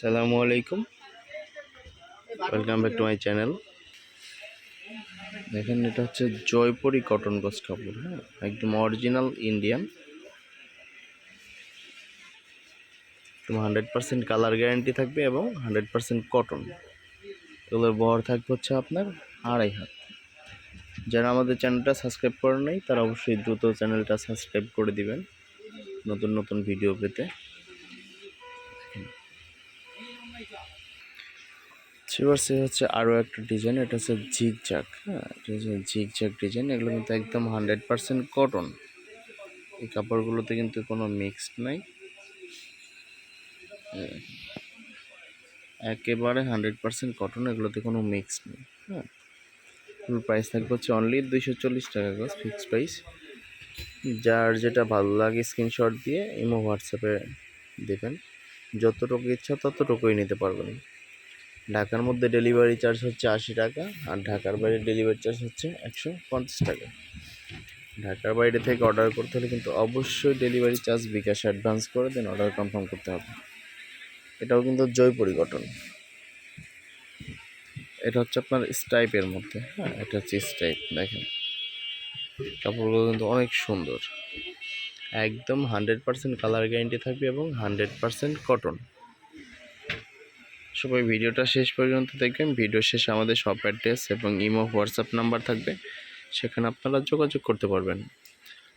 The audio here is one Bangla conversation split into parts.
সালামু আলাইকুম। Welcome back to my channel দেখেন, এটা হচ্ছে জয়পুরি কটন গজ কাপড় হ্যাঁ? একদম অরিজিনাল ইন্ডিয়ান একদম হান্ড্রেড পার্সেন্ট কালার গ্যারান্টি থাকবে এবং হান্ড্রেড পার্সেন্ট কটন এগুলোর বহর থাকবে হচ্ছে আপনার আড়াই হাত। যারা আমাদের চ্যানেলটা সাবস্ক্রাইব করেন নাই, তারা অবশ্যই দ্রুত চ্যানেলটা সাবস্ক্রাইব করে দিবেন। নতুন নতুন ভিডিও পেতে। শিবার্স হচ্ছে আরও একটা ডিজাইন এটা হচ্ছে ঝিক ঝাক হ্যাঁ? এটা হচ্ছে ঝিক ঝাক ডিজাইন এগুলো কিন্তু একদম হান্ড্রেড পার্সেন্ট কটন এই কাপড়গুলোতে কিন্তু কোনো মিক্সড নাই। একেবারে হান্ড্রেড পার্সেন্ট কটন এগুলোতে কোনো মিক্সড নেই হ্যাঁ? প্রাইস থাকবে হচ্ছে অনলি দুইশো চল্লিশ টাকা গাছ ফিক্সড প্রাইস যার যেটা ভালো লাগে স্ক্রিনশট দিয়ে, ইমো হোয়াটসঅ্যাপে দেবেন। যতটুকু ইচ্ছা ততটুকুই নিতে পারবেন। ঢাকার মধ্যে ডেলিভারি চার্জ হচ্ছে আশি টাকা আর ঢাকার বাইরে ডেলিভারি চার্জ হচ্ছে একশো পঞ্চাশ টাকা। ঢাকার বাইরে থেকে অর্ডার করতে হলে কিন্তু অবশ্যই ডেলিভারি চার্জ বিকাশ অ্যাডভান্স করে দেন অর্ডার কনফার্ম করতে হবে। এটাও কিন্তু জয়পুরি কটন এটা হচ্ছে আপনার স্টাইপের মধ্যে হ্যাঁ এটা হচ্ছে স্টাইপ দেখেন। কাপড়গুলো কিন্তু অনেক সুন্দর। একদম হান্ড্রেড পার্সেন্ট কালার গ্যারেন্টি থাকবে এবং হান্ড্রেড পার্সেন্ট কটন সবাই ভিডিওটা শেষ পর্যন্ত দেখবেন। ভিডিও শেষে আমাদের সব অ্যাড্রেস এবং ইমো হোয়াটসঅ্যাপ নাম্বার থাকবে। সেখানে আপনারা যোগাযোগ করতে পারবেন।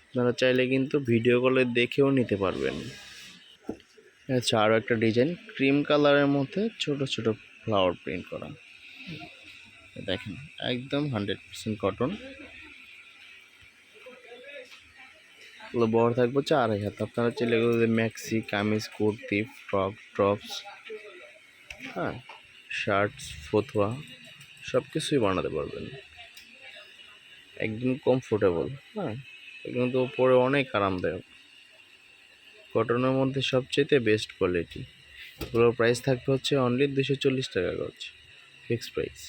আপনারা চাইলে কিন্তু ভিডিও কলে দেখেও নিতে পারবেন। আচ্ছা আরও একটা ডিজাইন ক্রিম কালারের মধ্যে ছোট ছোট ফ্লাওয়ার প্রিন্ট করা। দেখেন, একদম হান্ড্রেড পার্সেন্ট কটন বড় থাকবে হচ্ছে আড়াই আপনারা চাইলে এগুলো maxi kameez, kurti frock tops হ্যাঁ শার্টস ফতুয়া সব কিছুই বানাতে পারবেন। একদম কমফোর্টেবল হ্যাঁ এগুলো তো পরে অনেক আরামদায়ক। কটনের মধ্যে সবচেয়ে বেস্ট কোয়ালিটি এগুলোর প্রাইস থাকবে হচ্ছে অনলি দুশো চল্লিশ টাকা গজ ফিক্সড প্রাইস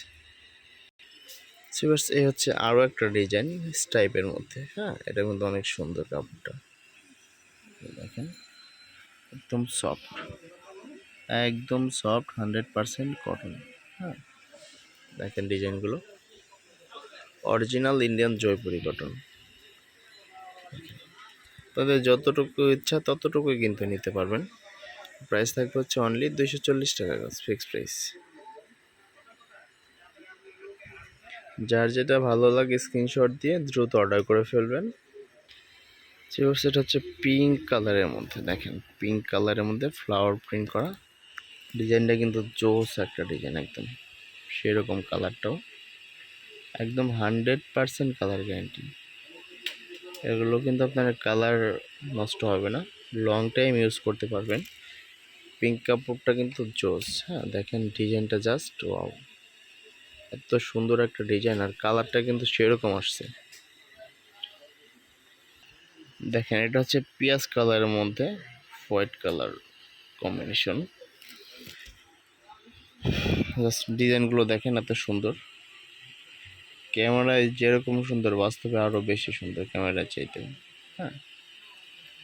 সিভার্স এই হচ্ছে আরও একটা ডিজাইন স্টাইপের মধ্যে হ্যাঁ এটা কিন্তু অনেক সুন্দর কাপড়টা। দেখেন, একদম সফট একদম সফট হান্ড্রেড পারসেন্ট কটন হ্যাঁ দেখেন ডিজাইনগুলো। অরিজিনাল ইন্ডিয়ান জয়পুরি কটন তাদের যতটুকু ইচ্ছা ততটুকুই কিন্তু নিতে পারবেন। প্রাইস থাকবে হচ্ছে অনলি দুইশো চল্লিশ টাকা গাছ ফিক্সড প্রাইস যার যেটা ভালো লাগে স্ক্রিনশট দিয়ে দ্রুত অর্ডার করে ফেলবেন। সেট হচ্ছে পিঙ্ক কালারের মধ্যে, দেখেন। পিঙ্ক কালারের মধ্যে ফ্লাওয়ার প্রিন্ট করা। ডিজাইনটা কিন্তু জোস একটা ডিজাইন একদম। সেরকম কালারটাও। একদম হান্ড্রেড পারসেন্ট কালার গ্যারান্টি। এগুলো কিন্তু আপনার কালার নষ্ট হবে না। লং টাইম ইউজ করতে পারবেন। পিঙ্ক কাপড়টা কিন্তু জোস হ্যাঁ? দেখেন ডিজাইনটা জাস্ট ওয়াও। এত সুন্দর একটা ডিজাইন আর কালারটা কিন্তু সেরকম আসছে। দেখেন এটা হচ্ছে পিঁয়াজ কালারের মধ্যে হোয়াইট কালার কম্বিনেশন। জাস্ট ডিজাইনগুলো দেখেন, এত সুন্দর। ক্যামেরায় যেরকম সুন্দর, বাস্তবে আরও বেশি সুন্দর ক্যামেরা চাইতে। হ্যাঁ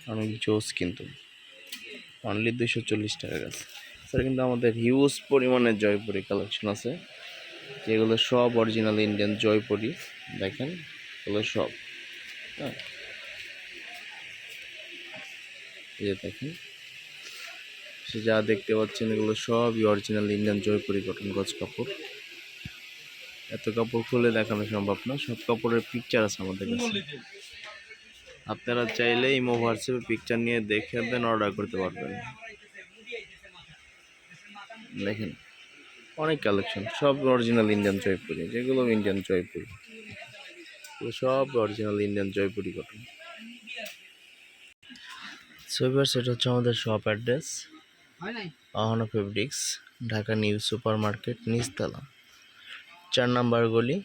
অনেক জোস কিন্তু। অনলি দুশো চল্লিশ টাকা গেছে। স্যার কিন্তু আমাদের হিউজ পরিমাণে জয়পুরি কালেকশন আছে। যেগুলো সব অরিজিনাল ইন্ডিয়ান জয়পুরি, দেখেন, এগুলো সব। হ্যাঁ। দেখেন। সে যা দেখতে পাচ্ছেন, এগুলো সবই অরিজিনাল ইন্ডিয়ান জয়পুরি কটন গজ কাপড়। এত কাপড় খুলে দেখানো সম্ভব না, সব কাপড়ের পিকচার আছে আমাদের কাছে। আপনারা চাইলে ইমো হোয়াটসঅ্যাপে পিকচার নিয়ে দেখে দেন অর্ডার করতে পারবেন। দেখেন, অনেক কালেকশন সব অরিজিনাল ইন্ডিয়ান জয়পুরি, যেগুলো ইন্ডিয়ান জয়পুরি। সব অরিজিনাল ইন্ডিয়ান জয়পুরি কটন সেটা হচ্ছে আমাদের shop address Ahana fabrics, Dhaka new super market নিচতলা। চার নাম্বার গলি,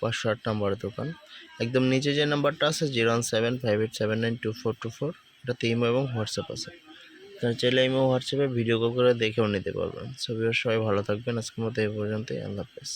পাঁচশো আট নাম্বার দোকান। একদম নিচে যে নাম্বারটা আছে, zero one seven five eight seven nine two four two four, এটাতে ইমো এবং হোয়াটসঅ্যাপ আছে। আপনারা চাইলে ইমো, হোয়াটসঅ্যাপে ভিডিও কল করে দেখেও নিতে পারবেন। ছবি সবাই ভালো থাকবেন। আজকের মতো এই পর্যন্তই। আল্লাহ হাফেজ।